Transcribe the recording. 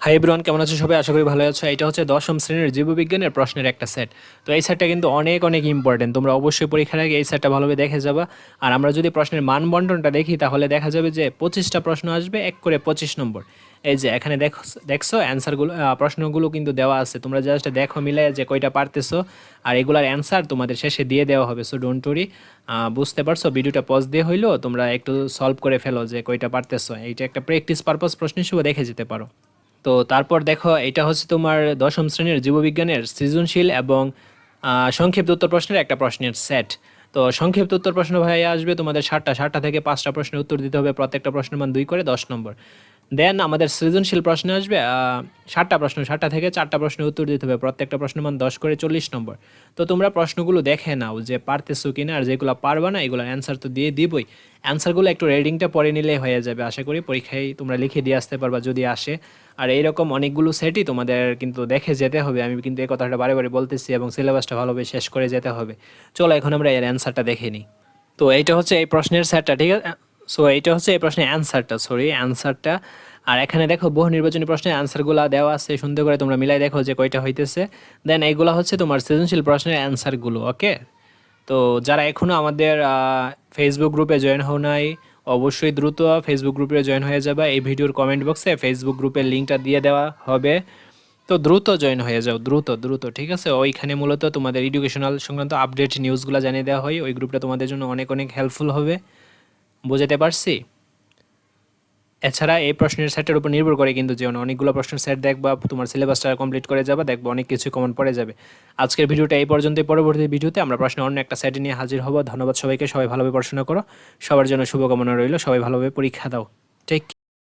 Hi everyone কেমন আছো সবাই? আশা করি ভালো আছো। এটা হচ্ছে দশম শ্রেণির জীববিজ্ঞানের প্রশ্নের একটা সেট তো এই সেটটা কিন্তু অনেক অনেক ইম্পর্টেন্ট তোমরা অবশ্যই পরীক্ষার আগে এই সেটটা ভালোভাবে দেখে যাবা। আর আমরা যদি প্রশ্নের মান বন্টনটা দেখি, তাহলে দেখা যাবে যে পঁচিশটা প্রশ্ন আসবে, এক করে পঁচিশ নম্বর। এই যে এখানে দেখো, দেখছ? অ্যান্সারগুলো প্রশ্নগুলো কিন্তু দেওয়া আছে। তোমরা জাস্ট দেখো মিলে যে কয়টা পারতেছো। আর এগুলার অ্যান্সার তোমাদের শেষে দিয়ে দেওয়া হবে সো ডোন্ট ওরি বুঝতে পারছ? ভিডিওটা পজ দিয়ে হইলেও তোমরা একটু সলভ করে ফেলো যে কয়টা পারতেছো। এইটা একটা প্র্যাকটিস পারপাস প্রশ্ন হিসেবে দেখে যেতে পারো। তো তারপর দেখো, এটা হচ্ছে তোমার দশম শ্রেণির জীববিজ্ঞানের সৃজনশীল এবং সংক্ষিপ্ত উত্তর প্রশ্নের একটা প্রশ্নের সেট। তো সংক্ষিপ্ত উত্তর প্রশ্ন ভাই আসবে, তোমাদের সাতটা সাতটা থেকে পাঁচটা প্রশ্নের উত্তর দিতে হবে, প্রত্যেকটা প্রশ্নের মান দুই করে দশ নম্বর। দেন আমাদের সৃজনশীল প্রশ্ন আসবে ষাটটা প্রশ্ন ষাটটা থেকে চারটা প্রশ্নের উত্তর দিতে হবে, প্রত্যেকটা প্রশ্ন মান দশ করে চল্লিশ নম্বর। তো তোমরা প্রশ্নগুলো দেখে নাও যে পারতেছো কিনা, আর যেগুলো পারবা না, এগুলো অ্যান্সার তো দিয়ে দিবই। অ্যান্সারগুলো একটু রেডিংটা পরে নিলেই হয়ে যাবে। আশা করি পরীক্ষায় তোমরা লিখে দিয়ে আসতে পারবা যদি আসে। আর এইরকম অনেকগুলো সেটই তোমাদের কিন্তু দেখে যেতে হবে। আমি কিন্তু এই কথাটা বারে বারে বলতেছি এবং সিলেবাসটা ভালোভাবে শেষ করে যেতে হবে। চলো এখন আমরা এর অ্যান্সারটা দেখে নিই। তো এইটা হচ্ছে এই প্রশ্নের সেটটা ঠিক আছে? সো এইটা হচ্ছে এই প্রশ্নের অ্যান্সারটা সরি অ্যান্সারটা আর এখানে দেখো, বহু নির্বাচনী প্রশ্নের অ্যান্সারগুলো দেওয়া আছে সুন্দর করে তোমরা মিলাই দেখো যে কয়টা হইতেছে। দেন এইগুলো হচ্ছে তোমার সৃজনশীল প্রশ্নের অ্যান্সারগুলো ওকে তো যারা এখনও আমাদের ফেসবুক গ্রুপে জয়েন হও নাই, অবশ্যই দ্রুত ফেসবুক গ্রুপে জয়েন হয়ে যাবে। এই ভিডিওর কমেন্ট বক্সে ফেসবুক গ্রুপের লিঙ্কটা দিয়ে দেওয়া হবে। তো দ্রুত জয়েন হয়ে যাও, দ্রুত দ্রুত, ঠিক আছে? ওইখানে মূলত তোমাদের এডুকেশনাল সংক্রান্ত আপডেট নিউজগুলো জানিয়ে দেওয়া হয়। ওই গ্রুপটা তোমাদের জন্য অনেক অনেক হেল্পফুল হবে। বুঝাতে পারছি? এছাড়া এই প্রশ্নের সেটের উপর নির্ভর করে কিন্তু যেমন অনেকগুলো প্রশ্নের সেট দেখবা, তোমার সিলেবাসটা কমপ্লিট করে যাবে, দেখবা অনেক কিছু কমন পড়ে যাবে। আজকের ভিডিওটা এই পর্যন্তই। পরবর্তী ভিডিওতে আমরা প্রশ্ন অন্য একটা সেট নিয়ে হাজির হব। ধন্যবাদ সবাইকে। সবাই ভালোভাবে পড়াশোনা করো। সবার জন্য শুভকামনা রইল। সবাই ভালোভাবে পরীক্ষা দাও। টেক